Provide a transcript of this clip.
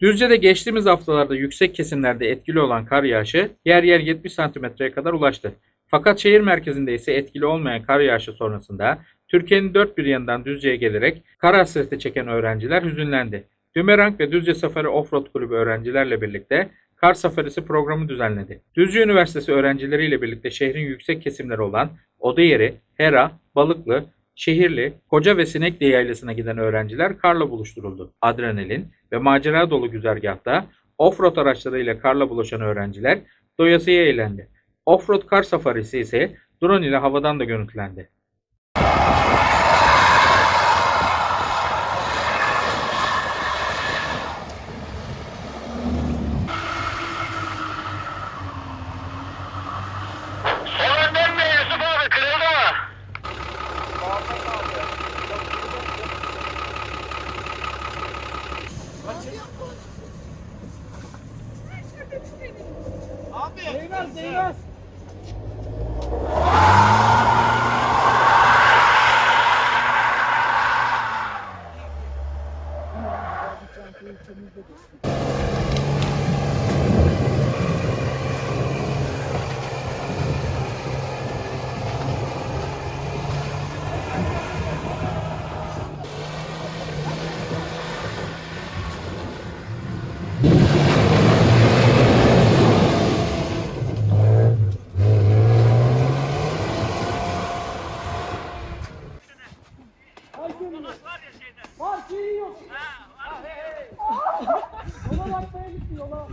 Düzce'de geçtiğimiz haftalarda yüksek kesimlerde etkili olan kar yağışı yer yer 70 santimetreye kadar ulaştı. Fakat şehir merkezinde ise etkili olmayan kar yağışı sonrasında Türkiye'nin dört bir yanından Düzce'ye gelerek kar hasreti çeken öğrenciler hüzünlendi. Dümerang ve Düzce Safari Offroad Kulübü öğrencilerle birlikte Kar Safarisi programı düzenledi. Düzce Üniversitesi öğrencileriyle birlikte şehrin yüksek kesimleri olan Odayeri, Hera, Balıklı, Şehirli, Koca ve Sinekli yaylasına giden öğrenciler karla buluşturuldu. Adrenalin ve macera dolu güzergahta offroad araçlarıyla karla buluşan öğrenciler doyasıya eğlendi. Offroad kar safarisi ise drone ile havadan da görüntülendi. Abi. Değmez, değmez. Var şey yok. Yola bakmaya gitti yola.